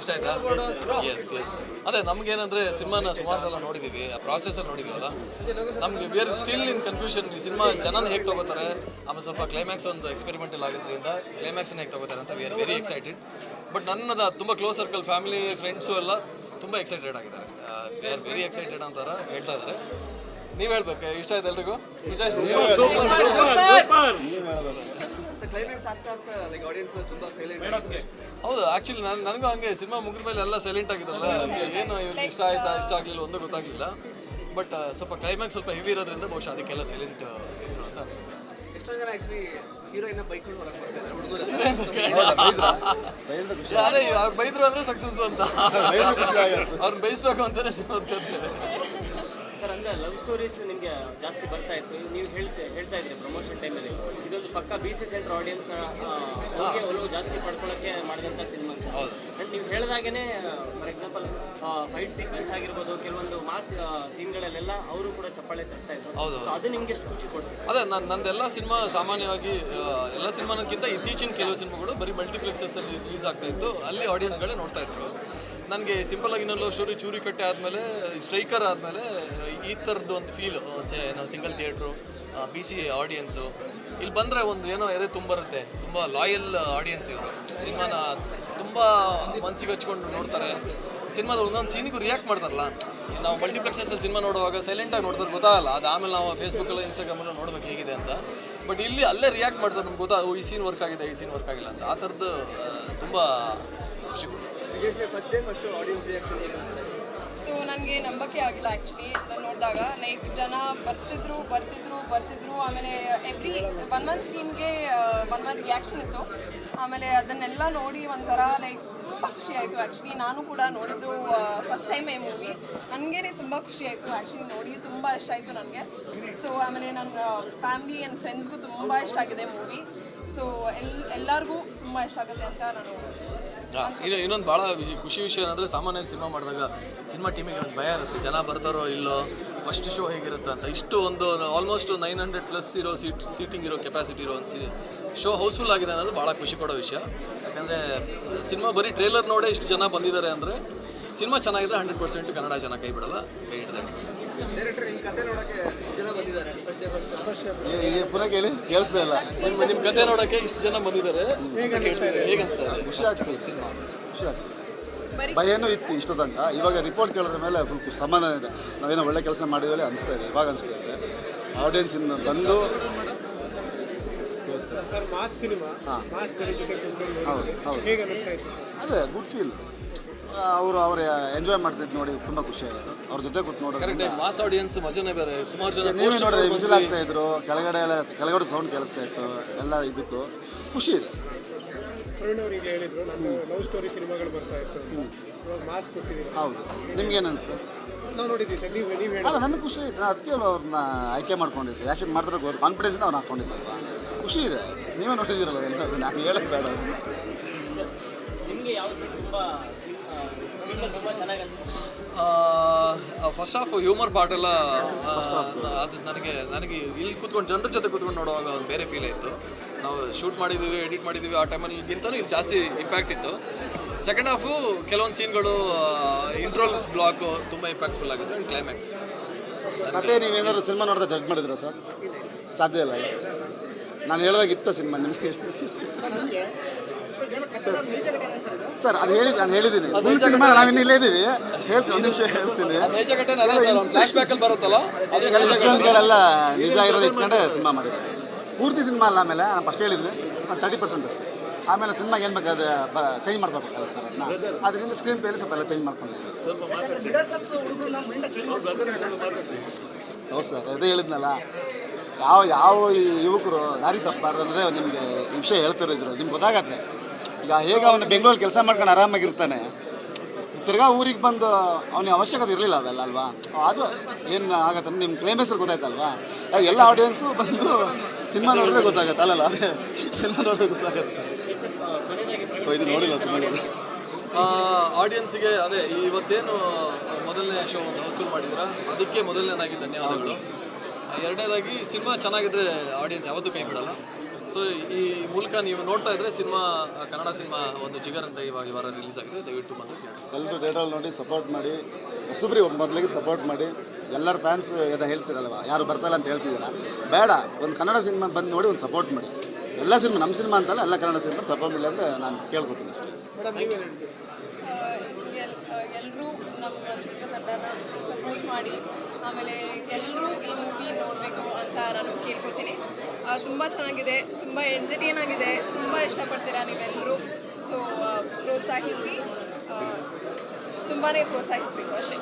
ಇಷ್ಟ ಆಯ್ತಾ? S S ಅದೇ ನಮ್ಗೇನಂದ್ರೆ ಸಿನಿಮಾನ ಸುಮಾರು ಸಲ ನೋಡಿದೀವಿ ಆ ಪ್ರಾಸೆಸಲ್ಲಿ ನೋಡಿದೀವಲ್ಲ? ನಮ್ಗೆ we are still in confusion ಈ ಸಿನಿಮಾ ಜನನ ಹೇಗೆ ತಗೋತಾರೆ? ಆಮೇಲೆ ಸ್ವಲ್ಪ ಕ್ಲೈಮ್ಯಾಕ್ಸ್ ಒಂದು ಎಕ್ಸ್ಪೆರಿಮೆಂಟಲ್ ಆಗಿದ್ರಿಂದ ಕ್ಲೈಮ್ಯಾಕ್ಸ್ನ ಹೇಗೆ ತಗೋತಾರೆ ಅಂತ we are very excited but ನನ್ನದ ತುಂಬ ಕ್ಲೋಸ್ ಸರ್ಕಲ್ ಫ್ಯಾಮಿಲಿ ಫ್ರೆಂಡ್ಸು ಎಲ್ಲ ತುಂಬ ಎಕ್ಸೈಟೆಡ್ ಆಗಿದ್ದಾರೆ. ವಿ ಆರ್ ವೆರಿ ಎಕ್ಸೈಟೆಡ್ ಅಂತಾರ ಹೇಳ್ತಾ ಇದ್ದಾರೆ ನೀವು ಹೇಳ್ಬೇಕು ಇಷ್ಟ ಆಯ್ತು ಎಲ್ರಿಗೂ? ಸುಜಯ್ ಹೌದು ಆಕ್ಚುಲಿ ನಾನು ನನಗೂ ಹಂಗೆ ಸಿನಿಮಾ ಮುಗಿದ ಮೇಲೆ ಎಲ್ಲ ಸೈಲೆಂಟ್ ಆಗಿದ್ರಲ್ಲ ಏನು ಇವ್ರಿಗೆ ಇಷ್ಟ ಆಯ್ತಾ ಇಷ್ಟ ಆಗಲಿಲ್ಲ ಒಂದು ಗೊತ್ತಾಗಲಿಲ್ಲ. ಬಟ್ ಸ್ವಲ್ಪ ಕ್ಲೈಮ್ಯಾಕ್ಸ್ ಸ್ವಲ್ಪ ಹೆವಿ ಇರೋದ್ರಿಂದ ಬಹುಶಃ ಅದಕ್ಕೆಲ್ಲ ಸೈಲೆಂಟ್ ಇದ್ರು ಅಂತ ಅನ್ಸುತ್ತೆ. ಅದೇ ಅವ್ರು ಬೈದ್ರು ಅಂದ್ರೆ ಸಕ್ಸಸ್ ಅಂತ. ಅವ್ರನ್ನ ಬೈಸ್ಬೇಕು ಅಂತಾನೆ ಸಿನಿಮಾ ಸರ್ ಅಂದ್ರೆ ಲವ್ ಸ್ಟೋರೀಸ್ ನಿಮಗೆ ಜಾಸ್ತಿ ಬರ್ತಾ ಇತ್ತು. ನೀವು ಹೇಳ್ತಾ ಹೇಳ್ತಾ ಇದ್ರಿ ಪ್ರಮೋಷನ್ ಇದೊಂದು ಪಕ್ಕ ಬಿ ಸಿ ಸೆಂಟರ್ ಆಡಿಯನ್ಸ್ನ ಅವ್ರಿಗೆ ಒಲವು ಜಾಸ್ತಿ ಪಡ್ಕೊಳ್ಳೋಕ್ಕೆ ಮಾಡಿದಂಥ ಸಿನಿಮಾ ಹೌದು. ನೀವು ಹೇಳಿದಾಗೇ ಫಾರ್ ಎಕ್ಸಾಂಪಲ್ ಫೈಟ್ ಸೀಕ್ವೆನ್ಸ್ ಆಗಿರ್ಬೋದು ಕೆಲವೊಂದು ಮಾಸ್ ಸೀನ್ಗಳಲ್ಲೆಲ್ಲ ಅವರು ಕೂಡ ಚಪ್ಪಾಳೆ ತರ್ತಾ ಇದ್ರು. ಹೌದು. ಅದು ನಿಮ್ಗೆ ಎಷ್ಟು ಖುಷಿ ಕೊಡ್ತು? ಅದೇ ನನ್ನ ನಂದೆಲ್ಲ ಸಿನಿಮಾ ಸಾಮಾನ್ಯವಾಗಿ ಎಲ್ಲ ಸಿನಿಮಾನಕ್ಕಿಂತ ಇತ್ತೀಚಿನ ಕೆಲವು ಸಿನಿಮಾಗಳು ಬರೀ ಮಲ್ಟಿಪ್ಲೆಕ್ಸಸ್ಸಲ್ಲಿ ರಿಲೀಸ್ ಆಗ್ತಾ ಇತ್ತು. ಅಲ್ಲಿ ಆಡಿಯನ್ಸ್ಗಳೇ ನೋಡ್ತಾ ಇದ್ರು. ನನಗೆ ಸಿಂಪಲ್ ಆಗಿ ಇನ್ನೊಂದು ಸ್ಟೋರಿ ಚೂರಿ ಕಟ್ಟೆ ಆದಮೇಲೆ ಸ್ಟ್ರೈಕರ್ ಆದಮೇಲೆ ಈ ಥರದ್ದು ಒಂದು ಫೀಲ್ ನಾವು single theatre B C audience ಇಲ್ಲಿ ಬಂದರೆ ಒಂದು ಏನೋ ಎದೆ ತುಂಬರುತ್ತೆ. ತುಂಬ ಲಾಯಲ್ ಆಡಿಯನ್ಸ್ ಇವರು. ಸಿನಿಮಾನ ತುಂಬ ಮನಸ್ಸಿಗೆ ಹಚ್ಕೊಂಡು ನೋಡ್ತಾರೆ. ಸಿನಿಮಾದ ಒಂದೊಂದು ಸೀನಿಗೂ ರಿಯಾಕ್ಟ್ ಮಾಡ್ತಾರಲ್ಲ. ನಾವು ಮಲ್ಟಿಪ್ಲೆಕ್ಸಸ್ಸಲ್ಲಿ ಸಿನಿಮಾ ನೋಡುವಾಗ ಸೈಲೆಂಟಾಗಿ ನೋಡಿದ್ರೆ ಗೊತ್ತಾಗಲ್ಲ. ಅದು ಆಮೇಲೆ ನಾವು ಫೇಸ್ಬುಕ್ಕಲ್ಲಿ ಇನ್ಸ್ಟಾಗ್ರಾಮಲ್ಲಿ ನೋಡ್ಬೇಕು ಹೇಗಿದೆ ಅಂತ. ಬಟ್ ಇಲ್ಲಿ ಅಲ್ಲೇ ರಿಯಾಕ್ಟ್ ಮಾಡ್ತಾರೆ ನಮ್ಗೆ ಗೊತ್ತಾ ಈ ಸೀನ್ ವರ್ಕ್ ಆಗಿದೆ, ಈ ಸೀನ್ ವರ್ಕ್ ಆಗಿಲ್ಲ ಅಂತ. ಆ ಥರದ್ದು ತುಂಬ ಖುಷಿ. ಸೊ ನನಗೆ ನಂಬಕ್ಕೆ ಆಗಿಲ್ಲ ಆ್ಯಕ್ಚುಲಿ ನೋಡಿದಾಗ ಲೈಕ್ ಜನ ಬರ್ತಿದ್ರು ಬರ್ತಿದ್ರು ಬರ್ತಿದ್ರು. ಆಮೇಲೆ ಎವ್ರಿ ಒನ್ ಒನ್ ಸೀನ್ಗೆ ಒನ್ ಒನ್ ರಿಯಾಕ್ಷನ್ ಇತ್ತು. ಆಮೇಲೆ ಅದನ್ನೆಲ್ಲ ನೋಡಿ ಒಂಥರ ಲೈಕ್ ತುಂಬ ಖುಷಿ ಆಯಿತು ಆ್ಯಕ್ಚುಲಿ ನಾನು ಕೂಡ ನೋಡಿದ್ದು ಫಸ್ಟ್ ಟೈಮ್ ಈ ಮೂವಿ ನನಗೇನೆ ತುಂಬ ಖುಷಿ ಆಯಿತು ಆ್ಯಕ್ಚುಲಿ ನೋಡಿ ತುಂಬ ಇಷ್ಟ ಆಯಿತು ನನಗೆ ಸೊ ಆಮೇಲೆ ನನ್ನ ಫ್ಯಾಮಿಲಿ ಆ್ಯಂಡ್ ಫ್ರೆಂಡ್ಸ್ಗೂ ತುಂಬ ಇಷ್ಟ ಆಗಿದೆ ಮೂವಿ ಸೊ ಎಲ್, ಎಲ್ಲರಿಗೂ ತುಂಬ ಇಷ್ಟ ಆಗುತ್ತೆ ಅಂತ ನಾನು ಇನ್ನು ಇನ್ನೊಂದು ಭಾಳ ಖುಷಿ ವಿಷಯ ಏನಂದರೆ ಸಾಮಾನ್ಯವಾಗಿ ಸಿನಿಮಾ ಮಾಡಿದಾಗ ಸಿನಿಮಾ ಟೀಮಿಗೆ ಒಂದು ಭಯ ಇರುತ್ತೆ. ಜನ ಬರ್ತಾರೋ ಇಲ್ಲೋ ಫಸ್ಟ್ ಶೋ ಹೇಗಿರುತ್ತೆ ಅಂತ. ಇಷ್ಟು ಒಂದು ಆಲ್ಮೋಸ್ಟ್ ನೈನ್ ಹಂಡ್ರೆಡ್ ಪ್ಲಸ್ ಇರೋ ಸೀಟ್ ಸೀಟಿಂಗ್ ಇರೋ ಕೆಪಾಸಿಟಿ ಇರೋ ಒಂದು ಶೋ ಹೌಸ್ಫುಲ್ ಆಗಿದೆ ಅನ್ನೋದು ಭಾಳ ಖುಷಿ ಕೊಡೋ ವಿಷಯ. ಯಾಕಂದರೆ ಸಿನಿಮಾ ಬರೀ ಟ್ರೇಲರ್ ನೋಡೇ ಇಷ್ಟು ಜನ ಬಂದಿದ್ದಾರೆ ಅಂದರೆ ಸಿನಿಮಾ ಚೆನ್ನಾಗಿದೆ ಹಂಡ್ರೆಡ್ ಪರ್ಸೆಂಟ್ ಕನ್ನಡ ಜನ ಕೈ ಬಿಡಲ್ಲ, ಕೈ ಹಿಡ್ದಾಡಿ ಪುನಃ ಕೇಳಿ ಕೇಳಿಸ್ತಾ ಇಲ್ಲ. ನಿಮ್ಮ ಕತೆ ನೋಡೋಕ್ಕೆ ಇಷ್ಟು ಜನ ಬಂದಿದ್ದಾರೆ. ಹೇಗೆ ಅನಿಸ್ತಾ ಇದೆ? ಖುಷಿ ಆಗ್ತದೆ ಸಿನಿಮಾ. ಖುಷಿ ಆಗ್ತದೆ ಭಯನೂ ಇತ್ತು ಇಷ್ಟು ತನಕ. ಇವಾಗ ರಿಪೋರ್ಟ್ ಕೇಳಿದ್ರ ಮೇಲೆ ಸಮಾನ ಸಮಾಧಾನ ಇದೆ. ನಾವೇನೋ ಒಳ್ಳೆ ಕೆಲಸ ಮಾಡಿದ್ರೆ ಅನಿಸ್ತಾ ಇದೆ. ಇವಾಗ ಅನಿಸ್ತಾ ಇದೆ. ಆಡಿಯನ್ಸಿಂದ ಬಂದು ಇದೆ. ಸರ್ ಮಾಸ್ ಸಿನಿಮಾ ಹಾಂ. ಮಾಸ್ ಜನ ಜೊತೆ ಕುತ್ಕೊಂಡು ಹೌದು ಹೌದು. ಹೇಗೆ ಇತ್ತು ಸರ್? ಅದೇ ಗುಡ್ ಫೀಲ್ ಅವರು ಅವ್ರ ಎಂಜಾಯ್ ಮಾಡ್ತಿದ್ದು ನೋಡಿ ತುಂಬ ಖುಷಿ ಆಯಿತು. ಅವ್ರ ಜೊತೆ ಕೂತ್ ಕರೆಕ್ಟ್ ನೋಡೋದ್ರಿಂದ ಮಾಸ್ ಆಡಿಯನ್ಸ್ ಮಜಾನೇ ಬೇರೆ ಸುಮಾರು ಜನ ನೀವೇ poster ನೋಡಿದ್ರೆ ಆಗ್ತಾ ಇದ್ರು ಕೆಳಗಡೆ ಎಲ್ಲ ಕೆಳಗಡೆ ಸೌಂಡ್ ಕೇಳಿಸ್ತಾ ಇತ್ತು ಎಲ್ಲ ಇದಕ್ಕೂ ಖುಷಿ ಇದೆ. ಅರುಣ್ ಅವರಿಗೆ ಹೇಳಿದ್ರು ನಾನು ಲವ್ ಸ್ಟೋರಿ ಸಿನಿಮಾಗಳು ಬರ್ತಾ ಇತ್ತು. ಇವಾಗ ಮಾಸ್ ಕೊಟ್ಟಿದ್ದೀವಿ ಹೌದು. ನಿಮ್ಗೇನು ಅನಿಸ್ತು? ನಾವು ನೋಡಿದ್ವಿ ಸರ್ ನೀವು ನೀವು ಹೇಳಿ. ಅಲ್ಲ ನನಗೆ ಖುಷಿ ಆಯ್ತು. ನಾನು ಅದಕ್ಕೆ ಅವ್ರನ್ನ ಆಯ್ಕೆ ಮಾಡ್ಕೊಂಡಿದ್ದೆ. ಯಾಕೆ ಮಾಡಿದ್ರೆ ಗೊತ್ತು ಕಾನ್ಫಿಡೆನ್ಸ್ ಅವ್ರು ಹಾಕೊಂಡಿದ್ದಲ್ವ ಖುಷಿ ಇದೆ. ನೀವೇ ನೋಡಿದ್ದೀರಲ್ಲ ಎಲ್ಲ? ನಾನು ಹೇಳಕ್ಕೆ ಬೇಡ. ಅದನ್ನು ನಿಮಗೆ ಯಾವ ಸೀನ್ ತುಂಬ ಸಿನಿಮಾ ತುಂಬ ಚೆನ್ನಾಗಿ ಫಸ್ಟ್ ಆಫ್ ಹ್ಯೂಮರ್ ಪಾರ್ಟ್ ಎಲ್ಲ ಅದು ನನಗೆ ನನಗೆ ಇಲ್ಲಿ ಕೂತ್ಕೊಂಡು ಜನರ ಜೊತೆ ಕೂತ್ಕೊಂಡು ನೋಡುವಾಗ ಒಂದು ಬೇರೆ ಫೀಲ್ ಆಯಿತು ನಾವು ಶೂಟ್ ಮಾಡಿದ್ದೀವಿ ಎಡಿಟ್ ಮಾಡಿದ್ದೀವಿ ಆ ಟೈಮಲ್ಲಿ ಗಿಂತಲೂ ಇಲ್ಲಿ ಜಾಸ್ತಿ ಇಂಪ್ಯಾಕ್ಟ್ ಇತ್ತು. ಸೆಕೆಂಡ್ ಹಾಫು ಕೆಲವೊಂದು ಸೀನ್ಗಳು ಇಂಟ್ರೋಲ್ ಬ್ಲಾಕು ತುಂಬ ಇಂಪ್ಯಾಕ್ಟ್ಫುಲ್ ಆಗುತ್ತೆ ಆ್ಯಂಡ್ ಕ್ಲೈಮ್ಯಾಕ್ಸ್ ಮತ್ತೆ ನೀವೇನಾದ್ರು ಸಿನಿಮಾ ನೋಡಿದ್ರೆ ಜಡ್ಜ್ ಮಾಡಿದ್ರ ಸರ್ ಸಾಧ್ಯ ಇಲ್ಲ. ನಾನು ಹೇಳ್ದಾಗಿತ್ತು ಸಿನಿಮಾ ನಿಮಗೆ. ಸರ್ ಅದು ಹೇಳಿ ನಾನು ಹೇಳಿದ್ದೀನಿ. ಫುಲ್ ಸಿನಿಮಾ ನಾವಿನ್ನು ಇಲ್ಲೇ ಇದ್ದೀವಿ ಹೇಳ್ತೀನಿ ಒಂದು ನಿಮಿಷ ಹೇಳ್ತೀನಿ. ನೈಜ ಘಟನೆ ಅದೇ ಸರ್ ಫ್ಲಾಶ್ ಬ್ಯಾಕಲ್ಲಿ ಬರುತ್ತಲ್ಲ ಅದು ಎಲ್ಲ ಇನ್ಸಿಡೆಂಟ್ಗಳೆಲ್ಲ ನಿಜ ಇರೋದು ಇಟ್ಕೊಂಡೆ ಸಿನಿಮಾ ಮಾಡಿದ್ದಾರೆ ಪೂರ್ತಿ ಸಿನಿಮಾ ಅಲ್ಲ ಆಮೇಲೆ ನಾನು ಫಸ್ಟ್ ಹೇಳಿದ್ದೀನಿ. ತರ್ಟಿ ಪರ್ಸೆಂಟ್ ಅಷ್ಟೇ. ಆಮೇಲೆ ಸಿನಿಮಾಗೆ ಏನು ಬೇಕು ಬೇಕಾದ್ರೆ ಚೇಂಜ್ ಮಾಡ್ಕೋಬೇಕಲ್ಲ ಸರ್ ಅದನ್ನ? ಅದರಿಂದ ಸ್ಕ್ರೀನ್ ಪ್ಲೇಲಿ ಸ್ವಲ್ಪ ಎಲ್ಲ ಚೇಂಜ್ ಮಾಡ್ಕೊಂಡಿದ್ದೀವಿ. ಹೌದು ಸರ್ ಅದೇ ಹೇಳಿದ್ನಲ್ಲ ಯಾವ ಯಾವ ಈ ಯುವಕರು ದಾರಿ ತಪ್ಪಾರ ಅನ್ನೋದೇ ನಿಮಗೆ ಈ ವಿಷಯ ಹೇಳ್ತಿರೋದ್ರು ನಿಮ್ಗೆ ಗೊತ್ತಾಗತ್ತೆ. ಈಗ ಹೇಗೆ ಅವನು ಬೆಂಗಳೂರಲ್ಲಿ ಕೆಲಸ ಮಾಡ್ಕೊಂಡು ಆರಾಮಾಗಿರ್ತಾನೆ ತಿರ್ಗಾ ಊರಿಗೆ ಬಂದು ಅವನಿಗೆ ಅವಶ್ಯಕತೆ ಇರಲಿಲ್ಲ ಅವೆಲ್ಲ ಅಲ್ವಾ? ಅದು ಏನು ಆಗತ್ತೆ ನಿಮ್ಮ ಕ್ಲೈಮೇಕ್ಸಲ್ಲಿ ಗೊತ್ತಾಯ್ತಲ್ವಾ? ಯಾಕೆ ಎಲ್ಲ ಆಡಿಯನ್ಸು ಬಂದು ಸಿನಿಮಾ ನೋಡಿದ್ರೆ ಗೊತ್ತಾಗತ್ತೆ ಅಲ್ಲಲ್ಲ ಅದೇ ಸಿನಿಮಾ ನೋಡಿದ್ರೆ ಗೊತ್ತಾಗತ್ತೆ. ಇದು ನೋಡಿಲ್ಲ ಆಡಿಯನ್ಸ್ಗೆ ಅದೇ ಇವತ್ತೇನು ಮೊದಲನೇ ಶೋ ಒಂದು ಹೌಸ್ಫುಲ್ ಮಾಡಿದ್ರ? ಅದಕ್ಕೆ ಮೊದಲನೇದಾಗಿ ಧನ್ಯವಾದಗಳು. ಎರಡನೇದಾಗಿ ಸಿನಿಮಾ ಚೆನ್ನಾಗಿದ್ರೆ ಆಡಿಯನ್ಸ್ ಯಾವತ್ತೂ ಕೈ ಬಿಡಲ್ಲ. ಸೊ ಈ ಮೂಲಕ ನೀವು ನೋಡ್ತಾ ಇದ್ರೆ ಸಿನಿಮಾ ಕನ್ನಡ ಸಿನಿಮಾ ಒಂದು ಜಿಗರ್ ಅಂತ ಇವಾಗ ಇವರ ವಾರ ರಿಲೀಸ್ ಆಗಿದೆ. ದಯವಿಟ್ಟು ಬಂದು ಎಲ್ಲರೂ ಥಿಯೇಟ್ರಲ್ಲಿ ನೋಡಿ ಸಪೋರ್ಟ್ ಮಾಡಿ. ಹೊಸಬ್ರಿ ಮೊದಲಿಗೆ ಸಪೋರ್ಟ್ ಮಾಡಿ. ಎಲ್ಲರ ಫ್ಯಾನ್ಸ್ ಎದ ಹೇಳ್ತಿರಲ್ವ? ಯಾರು ಬರ್ತಾಯಿಲ್ಲ ಅಂತ ಹೇಳ್ತಿದ್ದೀರಾ? ಬೇಡ ಒಂದು ಕನ್ನಡ ಸಿನಿಮಾ ಬಂದು ನೋಡಿ ಒಂದು ಸಪೋರ್ಟ್ ಮಾಡಿ. ಎಲ್ಲ ಸಿನಿಮಾ ನಮ್ಮ ಸಿನಿಮಾ ಅಂತಲ್ಲ ಎಲ್ಲ ಕನ್ನಡ ಸಿನಿಮಾ ಸಪೋರ್ಟ್ ಇಲ್ಲ ಅಂತ ನಾನು ಕೇಳ್ಕೊತೀನಿ ಅಷ್ಟೇ. ಎಲ್ಲರೂ ನಮ್ಮ ಚಿತ್ರತಂಡನ ಸಪೋರ್ಟ್ ಮಾಡಿ ಆಮೇಲೆ ಎಲ್ಲರೂ ಈ ಮೂವಿ ನೋಡಬೇಕು ಅಂತ ನಾನು ಕೇಳ್ಕೊತೀನಿ. ತುಂಬ ಚೆನ್ನಾಗಿದೆ ತುಂಬ ಎಂಟರ್ಟೈನ್ ಆಗಿದೆ ತುಂಬ ಇಷ್ಟಪಡ್ತೀರಾ ನೀವೆಲ್ಲರೂ ಸೊ ಪ್ರೋತ್ಸಾಹಿಸಿ ತುಂಬಾ ಪ್ರೋತ್ಸಾಹಿಸಬೇಕು ಅಷ್ಟೇ.